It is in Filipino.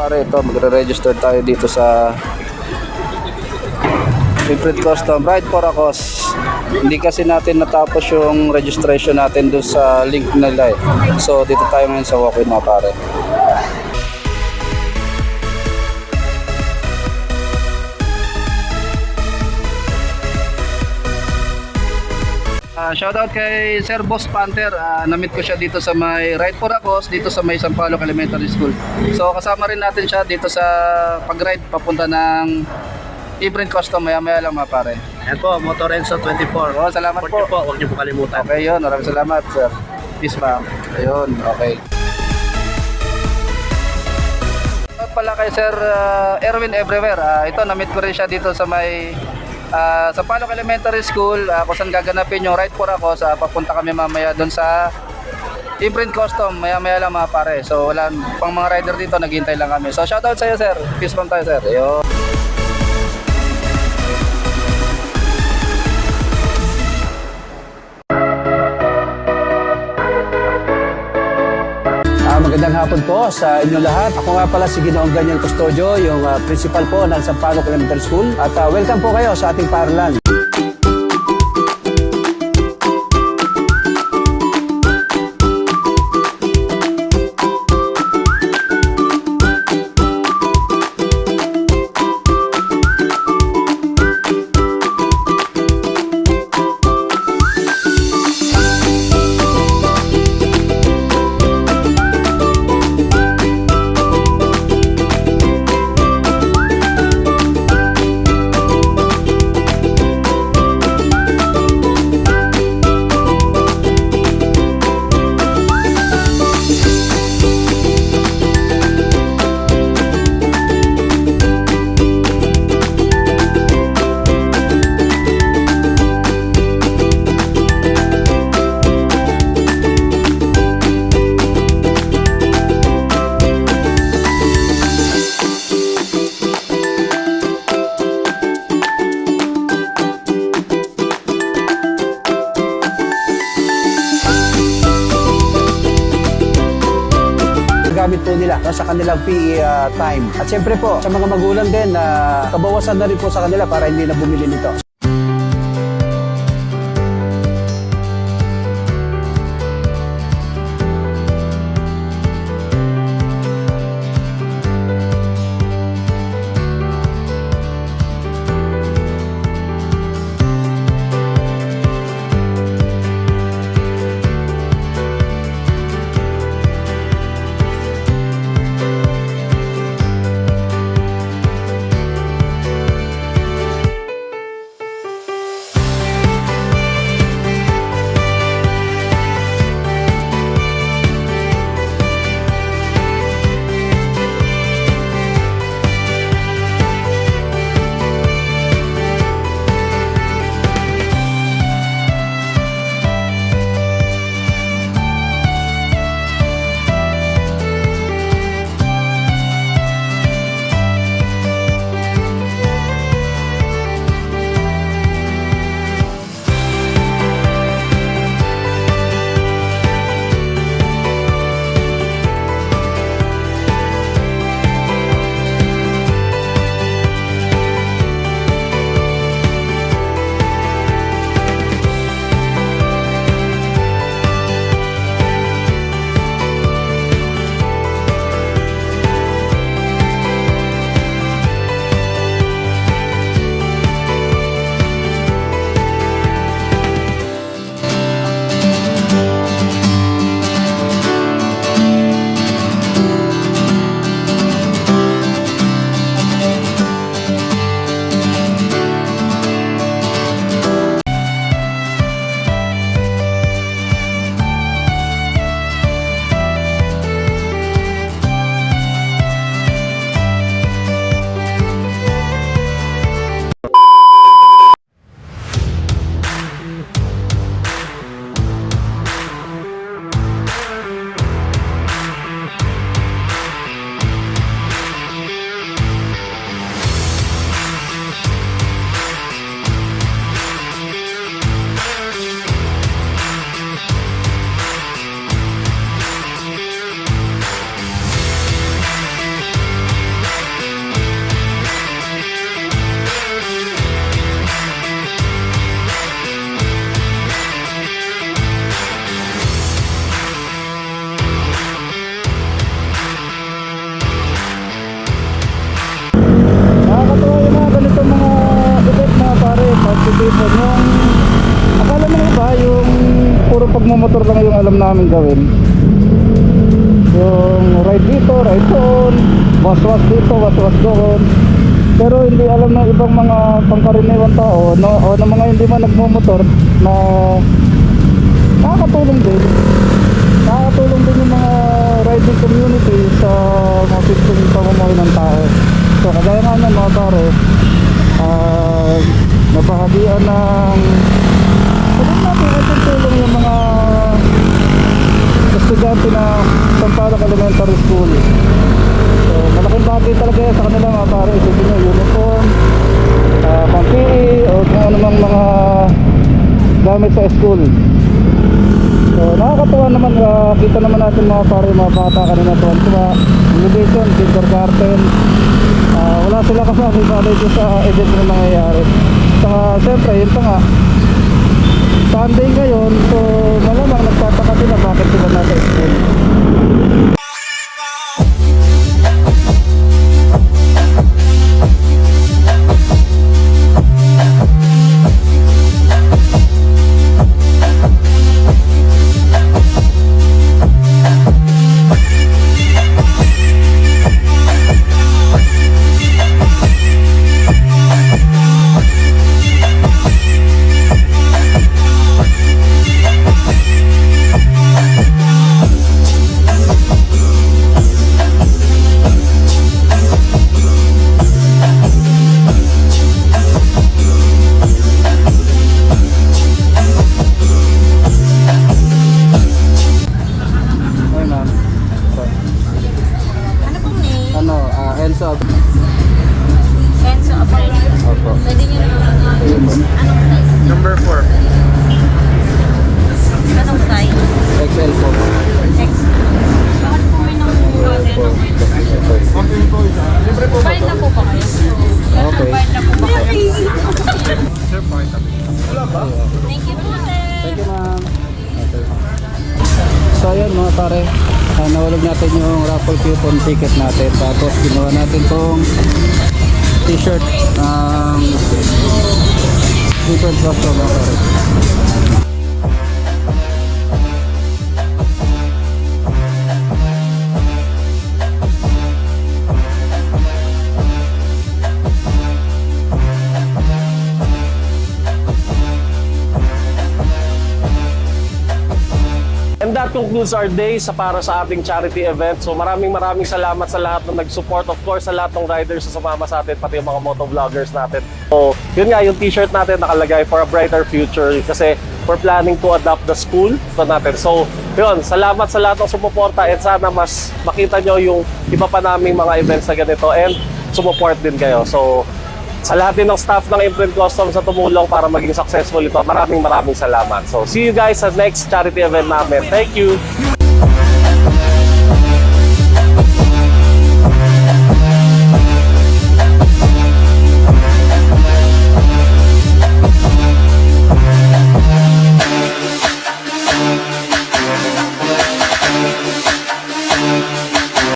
pare, ito magre-register tayo dito sa Favorite Custom Ride for a Cause. Hindi kasi natin natapos yung registration natin doon sa link nila eh. So dito tayo ngayon sa walk-in mga pare. Shoutout kay Sir Boss Panther. Ah, na-meet ko siya dito sa may Ride for a Cause, dito sa may San Pablo Elementary School. So kasama rin natin siya dito sa pag-ride papunta ng Ibrin Custom maya maya lang mga pare. Ayan po, Motor Enzo 24. Oh, salamat po. po, huwag niyo po kalimutan. Okay yun, maraming salamat sir. Peace ma'am. Ayun, okay. Shoutout pala kay Sir ah, Erwin Everywhere. Ah, ito, na-meet ko rin siya dito sa may ah, sa Palok Elementary School ah, kung saan gaganapin yung ride for ako. Sa, papunta kami mamaya doon sa Imprint Custom, maya maya lang mga pare. So wala pang mga rider dito, naghihintay lang kami. So shoutout sa iyo sir. Peace bomb tayo sir. Ayun. Magandang hapon po sa inyo lahat. Ako nga pala si Ginoong Daniel Custodio, yung ah, principal po ng Sampaloc Elementary School. At ah, welcome po kayo sa ating paralan. Po nila no, sa kanilang PE ah, time. At siyempre po, sa mga magulang din, na kabawasan na rin po sa kanila para hindi na bumili nito. Nagmamotor lang yung alam namin gawin. Yung ride dito, ride doon, waswas dito, waswas doon. Pero hindi alam ng ibang mga pangkaraniwang tao no, o ng mga hindi man nagmamotor na nakakatulong din. Nakakatulong din yung mga riding community sa mga simpleng pamumuhay ng tao. So kagaya nga nun mga pare, ah nabahagian ng sabihin natin natin tulong yung mga estudyante na Sampaloc Elementary School. So, malaking bagay talaga yan sa kanila mga pare. Isipin nyo, uniform, uh, pang PE, o kung ano mang mga gamit sa school. So, nakakatuwa naman, ah, kita naman natin mga pare, mga bata kanina tuwan tuwa. Innovation, kindergarten. Ah, wala sila kasama bali doon sa event na nangyayari. Saka, siyempre, yun pa nga, Sunday ano, ah, Enzo. Enzo Abreu. Opo. Pwede Anong size? Number 4. Anong size? XL po. X. Bakit po may nang Bayad na po ba kayo? Raffle coupon ticket natin. Tapos ginawa natin tong t-shirt ng different cost that concludes our day sa para sa ating charity event. So maraming maraming salamat sa lahat ng nag-support. Of course, sa lahat ng riders na sumama sa atin, pati yung mga motovloggers natin. So, yun nga, yung t-shirt natin nakalagay for a brighter future kasi we're planning to adopt the school to natin. So, yun, salamat sa lahat ng sumuporta and sana mas makita nyo yung iba pa naming mga events na ganito and sumuport din kayo. So, sa lahat din ng staff ng Imprint Customs na tumulong para maging successful ito, maraming maraming salamat. So, see you guys sa next charity event namin. Thank you!